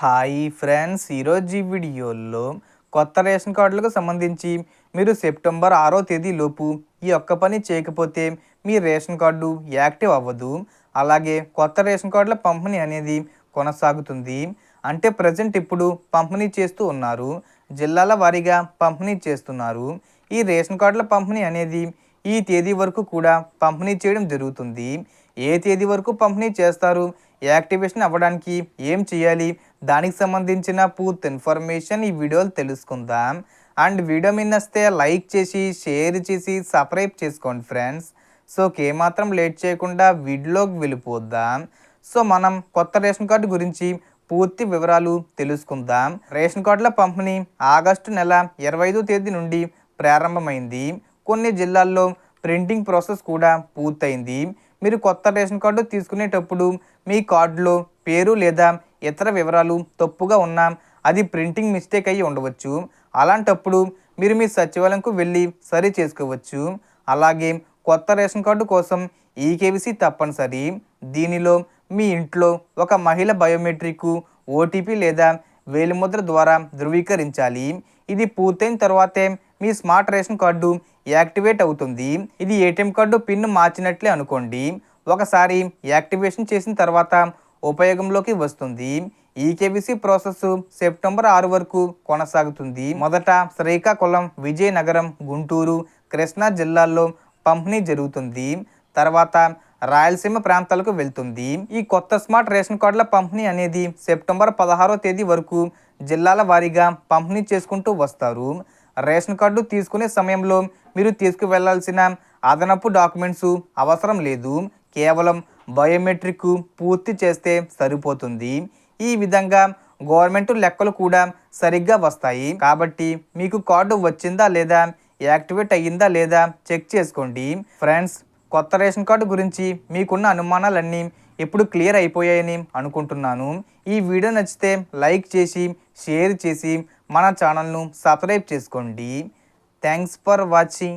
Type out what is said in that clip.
Hi friends ఈరోజు ఈ వీడియోలో కొత్త రేషన్ కార్డులకు సంబంధించి మీరు సెప్టెంబర్ ఆరో తేదీలోపు ఈ ఒక్క పని చేయకపోతే మీ రేషన్ కార్డు యాక్టివ్ అవ్వదు. అలాగే కొత్త రేషన్ కార్డుల పంపిణీ అనేది కొనసాగుతుంది. అంటే ప్రజెంట్ ఇప్పుడు పంపిణీ చేస్తూ ఉన్నారు. జిల్లాల వారీగా పంపిణీ చేస్తున్నారు. ఈ రేషన్ కార్డుల పంపిణీ అనేది ఈ తేదీ వరకు కూడా పంపిణీ చేయడం జరుగుతుంది. ఏ తేదీ వరకు పంపిణీ చేస్తారు? యాక్టివేషన్ అవ్వడానికి ఏం చేయాలి? దానికి సంబంధించిన పూర్తి ఇన్ఫర్మేషన్ ఈ వీడియోలు తెలుసుకుందాం. అండ్ వీడియో మీద వస్తే లైక్ చేసి షేర్ చేసి సబ్స్క్రైబ్ చేసుకోండి ఫ్రెండ్స్. సో ఏమాత్రం లేట్ చేయకుండా వీడియోకి వెళ్ళిపోద్దాం సో మనం కొత్త రేషన్ కార్డు గురించి పూర్తి వివరాలు తెలుసుకుందాం. రేషన్ కార్డుల పంపిణీ ఆగస్టు నెల ఇరవై తేదీ నుండి ప్రారంభమైంది. కొన్ని జిల్లాల్లో ప్రింటింగ్ ప్రాసెస్ కూడా పూర్తయింది. మీరు కొత్త రేషన్ కార్డు తీసుకునేటప్పుడు మీ కార్డులో పేరు లేదా ఇతర వివరాలు తప్పుగా ఉన్నా అది ప్రింటింగ్ మిస్టేక్ అయ్యి ఉండవచ్చు. అలాంటప్పుడు మీరు మీ సచివాలయంకు వెళ్ళి సరి చేసుకోవచ్చు. అలాగే కొత్త రేషన్ కార్డు కోసం ఈకేవీసీ తప్పనిసరి. దీనిలో మీ ఇంట్లో ఒక మహిళ బయోమెట్రిక్ ఓటీపీ లేదా వేలిముద్ర ద్వారా ధృవీకరించాలి. ఇది పూర్తయిన తర్వాతే మీ స్మార్ట్ రేషన్ కార్డు యాక్టివేట్ అవుతుంది. ఇది ఏటీఎం కార్డు పిన్ మార్చినట్లే అనుకోండి. ఒకసారి యాక్టివేషన్ చేసిన తర్వాత ఉపయోగంలోకి వస్తుంది. ఈ కేవీసీ ప్రాసెస్ సెప్టెంబర్ ఆరు వరకు కొనసాగుతుంది. మొదట శ్రీకాకుళం విజయనగరం గుంటూరు కృష్ణా జిల్లాల్లో పంపిణీ జరుగుతుంది. తర్వాత రాయలసీమ ప్రాంతాలకు వెళ్తుంది. ఈ కొత్త స్మార్ట్ రేషన్ కార్డుల పంపిణీ అనేది సెప్టెంబర్ పదహారో తేదీ వరకు జిల్లాల వారీగా పంపిణీ చేసుకుంటూ వస్తారు. రేషన్ కార్డు తీసుకునే సమయంలో మీరు తీసుకువెళ్ళాల్సిన అదనపు డాక్యుమెంట్స్ అవసరం లేదు. కేవలం బయోమెట్రిక్ పూర్తి చేస్తే సరిపోతుంది. ఈ విధంగా గవర్నమెంట్ లెక్కలు కూడా సరిగ్గా వస్తాయి. కాబట్టి మీకు కార్డు వచ్చిందా లేదా యాక్టివేట్ అయ్యిందా లేదా చెక్ చేసుకోండి. ఫ్రెండ్స్ కొత్త రేషన్ కార్డు గురించి మీకున్న అనుమానాలన్నీ ఇప్పుడు క్లియర్ అయిపోయాయని అనుకుంటున్నాను. ఈ వీడియో నచ్చితే లైక్ చేసి షేర్ చేసి మన ఛానల్ను సబ్స్క్రైబ్ చేసుకోండి. Thanks for watching.